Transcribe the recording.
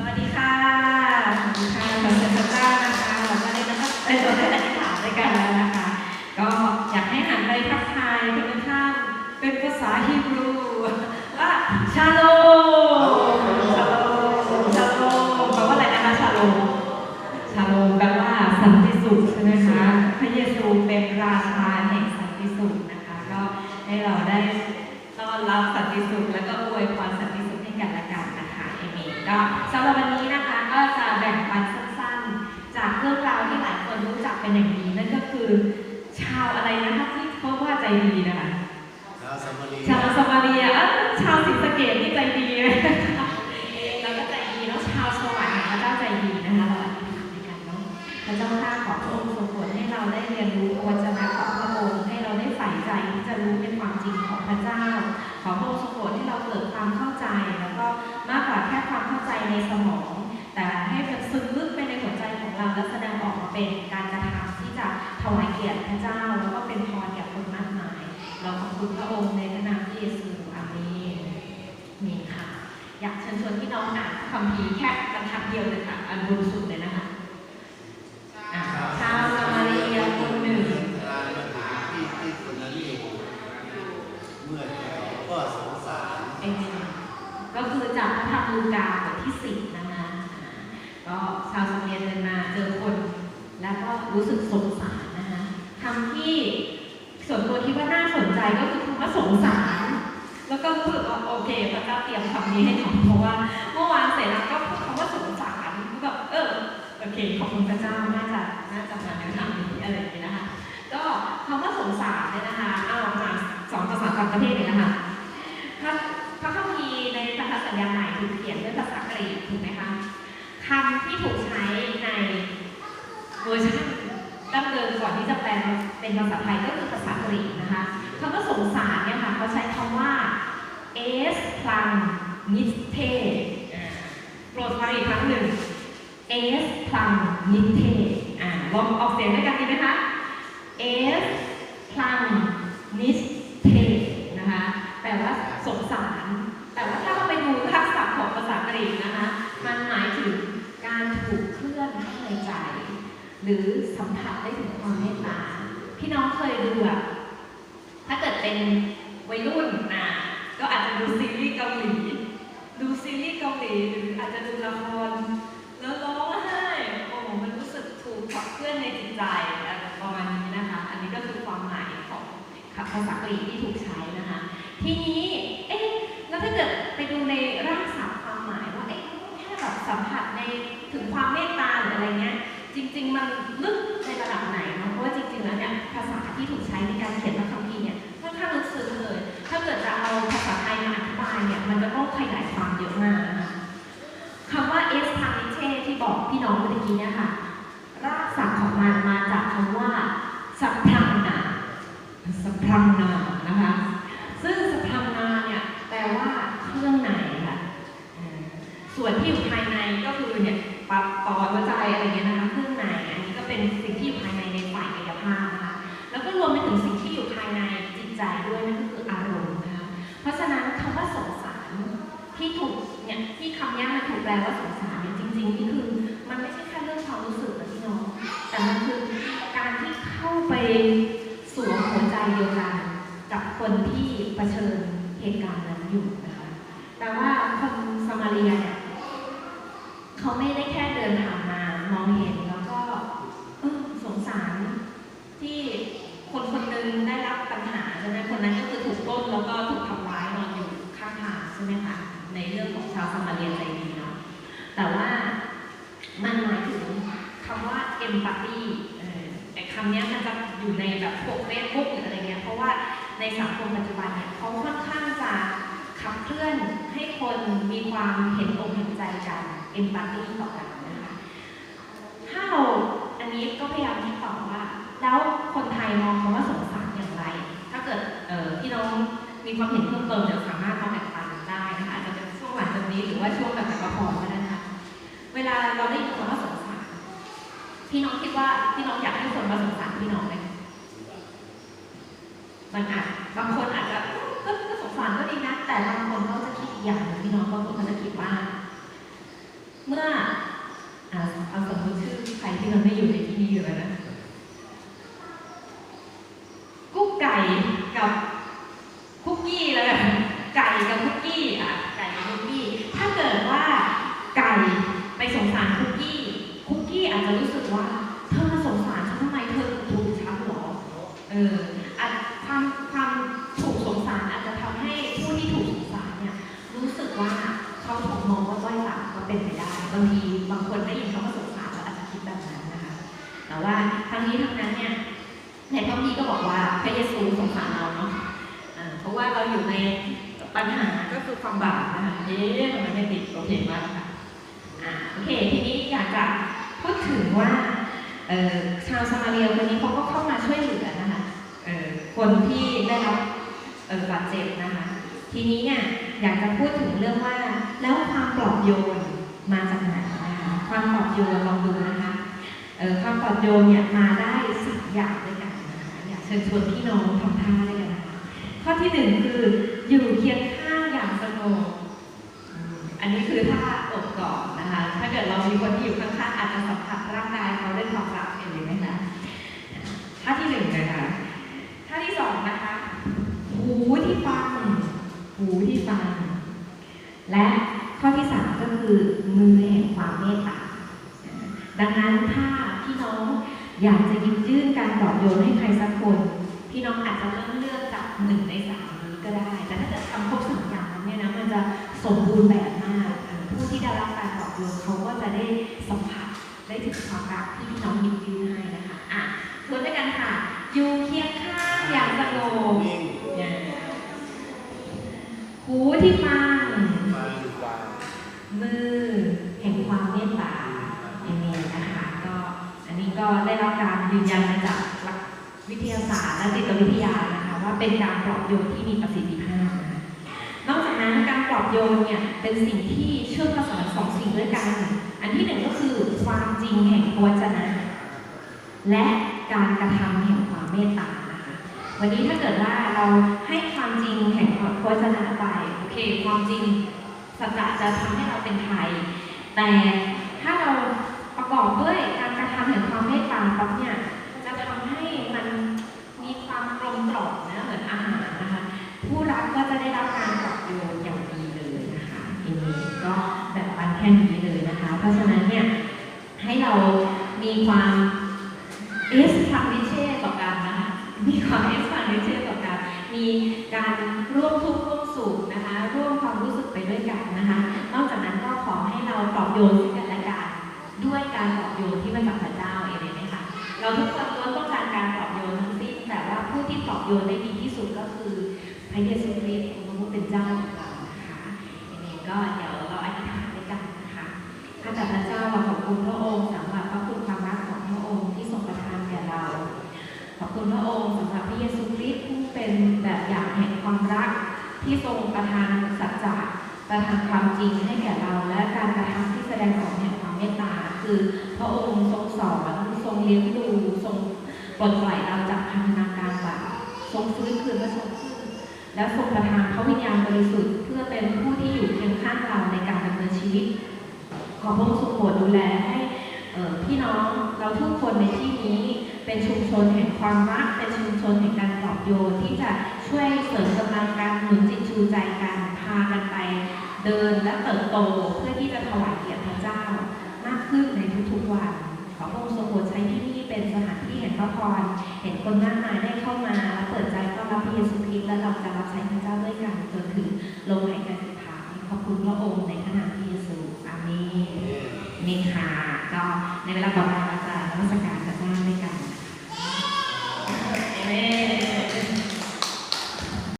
สวัสดีค่ะสวัสดีค่ะขอบคุณพระเจ้านะคะเราก็ได้นะคะเอ้ยเราได้อธิษฐานด้วยกันแล้วนะคะ ก็อยากให้หันไปทักทายทุกท่านเป็นภาษาฮีบรูว่าชาโลมชาโลมชาโลมแปลว่าอะไรนะคะชาโลมชาโลมแปลว่าสันติสุขใช่ไหมคะ พระเยซูเป็นราชาแห่งสันติสุขนะคะ ก็ให้เราได้ต้อนรับสันติสุขแล้วก็อวยพรสันติสุขให้กันและกันนะคะเอเมนก็สำหรับวันนี้นะคะก็จะแบ่งปันสั้นๆ จากเรื่องราวที่หลายคน รู้จักเป็นอย่างดีนั่นก็คือ ชาวอะไรนะคะที่เขาว่าใจดีนะคะชาวสมารีชาวสมาเรียเอ้าชาวศรีสะเกดนี่ใจดีไหมเราก็ใจดีแล้วชาวสวรรค์พระเจ้าใจดีนะคะเราอธิษฐานด้วยกันเนาะพระเจ้าข้าขอพระองค์ทรงโปรดให้เราได้เรียนรู้พระวจนะของพระ คุณพระองค์ในพระนามพระเยซูอาเมนมีค่ะ อยากเชิญชวนพี่น้องอ่านพระคัมภีร์แค่บรรทัดเดียวเลยค่ะ อันบนสุดเลยนะคะอะชาวสมาเรียคนหนึ่งรานปัญหาที่ที่คนนั้นอยู่เมื่อเขาก็สงสารเองก็คือจากพระธรรมลูกาบทที่สิบนะคะอ่าก็ชาวสมาเรียเดินมาเจอคน แล้วก็รู้สึกสงสารนะคะคำที่ส่วนตัวคิดว่าน่าสนใจก็คือ คำว่าสงสาร แล้วก็รู้สึกว่าโอเคพระเจ้าเตรียมคำนี้ให้หนูเพราะว่าเมื่อวานเสร็จแล้วก็พูดคำว่าสงสารก็แบบเออโอเคขอบคุณพระเจ้าน่าจะน่าจะมาแนวทางนี้อะไรอย่างนี้นะคะ ก็คำว่าสงสารเนี่ยนะคะเอามาสองภาษาต่างประเทศเลยนะคะพระพระคัมภีร์ในพันธสัญญาใหม่ถูกเขียนด้วยภาษากรีกถูกไหมคะคำที่ถูกใช้ในเวอร์ชันดั้งเดิมก่อนที่จะแปลเป็นภาษาไทยก็คือภาษากรีกนะคะ คำว่าสงสารเนี่ยค่ะเขาใช้คำว่าเอสพลังนิเทโปรดฟังอีกครั้งหนึ่งเอสพลังนิเทอ่าลองออกเสียงด้วยกันดีไหมคะเอสพลังนิเทนะคะแปลว่าสงสาร แต่ว่าถ้าเราไปดูทักษะของภาษากรีกนะคะ มันหมายถึงการถูกเคลื่อนข้างในใจ หรือสัมผัสได้ถึงความเมตตาพี่น้องเคยดูอะถ้า เป็นวัยรุ่นนะก็อาจจะดูซีรีส์เกาหลี ดูซีรีส์เกาหลีหรืออาจจะดูละครแล้วร้องไห้โอ้โหมันรู้สึกถูกขับเคลื่อนในจิตใจอะไรประมาณนี้นะคะ อันนี้ก็คือความหมายของภาษากรีกที่ถูกใช้นะคะ ทีนี้เอ๊ะแล้วถ้าเกิดไปดูในร่ากศัพท์ความหมายว่าเอ๊ะแค่แบบสัมผัสในถึงความเมตตาหรืออะไรเงี้ยจริง ๆ มันลึกในระดับไหนเนาะเพราะว่าจริงๆแล้วเนี่ยภาษาที่ถูกใช้ในการเขียนพระคัมภี กิดจะเอาภาษาไทยมาอธิบายเนี่ยมันจะต้องขยายความเยอะมากนะคะคำว่าเอสพาริเช่ที่บอกพี่น้องเมื่อกี้เนี่ยค่ะรากศัพท์ของมันมาจากคำว่าสัพพังนาสัพพังนานะคะ ซึ่งสัพพังนาเนี่ยแปลว่าเครื่องในค่ะส่วนที่อยู่ภายในก็คือเนี่ยปอ เข้าไปสวมหัวใจเดียวกันกับคนที่เผชิญเหตุการณ์นั้นอยู่นะคะแปลว่าคนสมาเรียเนี่ยเขาไม่ได้แค่เดินผ่านมามองเห็นแล้วก็สงสารที่คนคนนึงได้รับปัญหาใช่ไหมคนนั้นก็คือถูกปล้นแล้วก็ถูกทำร้ายนอนอยู่ข้างทางใช่ไหมคะในเรื่องของชาวสมาเรียใจดีเนาะแต่ว่ามันหมายถึงคำว่า empathy เออแต่คำเนี้ยมันจะ อยู่ในแบบพวกเฟซบุ๊กหรืออะไรเงี้ยเพราะว่าในสังคมปัจจุบันเนี่ยเขาค่อนข้างจะขับเคลื่อนให้คนมีความเห็นอกเห็นใจกัน empathy ต่อกันนะคะถ้าเราอันนี้ก็พยายามคิดต่อว่า แล้วคนไทยมองคำว่าสงสารอย่างไร ถ้าเกิดพี่น้องมีความเห็นเพิ่มเติมเดี๋ยวสามารถมาแบ่งปันได้นะคะอาจจะเป็นช่วงหลังจากนี้หรือว่าช่วงแบบประพรก็ได้นะคะเวลาเราได้ยินคำว่าสงสารพี่น้องคิดว่าพี่น้องอยากให้คนมาสงสารพี่น้องไหม มันอาจบางคนอาจจะก็ก็สงสารก็ดีนะ แต่บางคนเขาจะคิดอีกอย่างหนึ่งพี่น้องบางคนเขาจะคิดว่า เมื่ออ่าเอาสมมติชื่อใครที่มันไม่อยู่ในที่นี้อยู่แล้วนะ กุ๊กไก่กับคุกกี้แล้วกันไก่กับคุกกี้อะไก่กับคุกกี้ ถ้าเกิดว่าไก่ไปสงสารคุกกี้ คุกกี้อาจจะรู้สึกว่า เธอมาสงสารฉันทำไมเธอถูกฉันเหรอ เอออาจความความถูกสงสารอาจจะทำให้ผู้ที่ถูกสงสารเนี่ยรู้สึกว่าเขาถูกมองว่าด้อยต่ำก็เป็นไปได้บางทีบางคนได้ยินคำว่าสงสารแล้วอาจจะคิดแบบนั้นนะคะ แต่ว่าทั้ง นี้ทั้งนั้นเนี่ยในพระคัมภีร์ก็บอกว่าพระเยซูสงสารเราเนาะเพราะว่าเราอยู่ในปัญหาก็คือความบาปนะคะเอ๊ะทำไมไม่ติดโอเคมากค่ะอ่าโอเคทีนี้อยากจะพูดถึงว่าชาวซามาเรียคนนี้เขาก็เข้ามาช่วยเหลือนะคะคนที่ได้รับบาดเจ็บนะคะทีนี้เนี่ยอยากจะพูดถึงเรื่องว่าแล้วความปลอบโยนมาจากไหนนะคะความปลอบโยนลองดูนะคะ ความปลอบโยนเนี่ยมาได้สิบอย่างด้วยกันนะคะอยากเชิญชวนพี่น้องทำท่าด้วยกันนะคะข้อที่หนึ่งคืออยู่เคียงข้างอย่างสงบอันนี้คือท่าอบกอดนะคะ ถ้าเกิดเรามีคนที่อยู่ข้างๆอาจจะสัมผัสร่างกายเขาด้วยความรักเห็นไหมคะท่าที่หนึ่งนะคะท่าที่สองนะคะหูที่ฟังหูที่ฟัง และข้อที่สามก็คือมือแห่งความเมตตาดังนั้นถ้า น้องอยากจะยิบยื่นการปลอบโยนให้ใครสักคน พี่น้องอาจจะเริ่มเลือกจากหนึ่งในสามนี้ก็ได้ แต่ถ้าเกิดทำครบสามอย่างนั้นเนี่ยนะมันจะสมบูรณ์แบบมาก ผู้ที่ได้รับการปลอบโยนเขาก็จะได้สัมผัสได้ถึงความรักที่พี่น้องหยิบยื่น ก็ได้รับการยืนยันมาจากหลักวิทยาศาสตร์และจิตวิทยานะคะว่าเป็นการปลอบโยนที่มีประสิทธิภาพนะคะนอกจากนั้นการปลอบโยนเนี่ยเป็นสิ่งที่เชื่อมประสานสองสิ่งด้วยกัน อันที่หนึ่งก็คือความจริงแห่งพระวจนะ และการกระทำแห่งความเมตตานะคะวันนี้ถ้าเกิดว่าเราให้ความจริงแห่งพระวจนะไปโอเค ความจริงสัจจะจะทำให้เราเป็นไทยแต่ถ้าเราประกอบด้วยการ กระทำแห่งความเมตตาปั๊บเนี่ยจะทำให้มันมีความกลมกล่อมนะเหมือนอาหารนะคะ ผู้รับก็จะได้รับการปรับโยนอย่างดีเลยนะคะทีนี้ก็แบ่งปันแค่นี้เลยนะคะ เพราะฉะนั้นเนี่ยให้เรามีความเอสพาริเช่ต่อกันนะคะมีความเอสพาริเช่ต่อกันมีการร่วมทุกข์ร่วมสุขนะคะ ร่วมความรู้สึกไปด้วยกันนะคะ นอกจากนั้นก็ขอให้เราปลอบโยนซึ่งกันและกันด้วยการ ปลอบโยนที่มาจากพระเจ้าเองไหมคะเราทุกคนล้วนต้องการการปลอบโยนทั้งสิ้น แต่ว่าผู้ที่ปลอบโยนได้ดีที่สุดก็คือพระเยซูคริสต์องค์พระผู้เป็นเจ้าของเรานะคะยังไงก็เดี๋ยวเราอธิษฐานด้วยกันนะคะข้าแต่พระเจ้าเราขอบคุณพระองค์สำหรับพระคุณความรักของพระองค์ที่ทรงประทานแก่เรา ขอบคุณพระองค์สำหรับพระเยซูคริสต์ผู้เป็นแบบอย่างแห่งความรักที่ทรงประทานสัจจะประทานความจริงให้แก่เราและ คือ พระองค์ทรงสอนทรงเลี้ยงดูทรงปลดปล่อยเราจากพันธนาการบาปทรงฟื้นคืนและทรงขึ้นและทรงประทานพระวิญญาณบริสุทธิ์เพื่อเป็นผู้ที่อยู่เคียงข้างเราในการดำเนินชีวิต ขอพระองค์ทรงโปรดดูแลให้พี่น้องเราทุกคนในที่นี้เป็นชุมชนแห่งความรักเป็นชุมชนแห่งการปลอบโยนที่จะช่วยเสริมกำลังกันหนุนจิตชูใจกันพากันไป เดินและเติบโตเพื่อที่จะถวายเกียรติพระเจ้ามากขึ้นในทุกๆวัน ขอ พระองค์ทรงโปรดใช้ที่นี่เป็นสถานที่แห่งพระพรเห็นคนมากมายได้เข้ามาและเปิดใจต้อนรับพระเยซูคริสต์และเราจะรับใช้พระเจ้าด้วยกันจนถึงลมหายใจสุดท้ายขอบคุณพระองค์ในขณะที่เยซูอาเมนนี่ค่ะก็ในเวลาต่อไปเราจะนมัสการ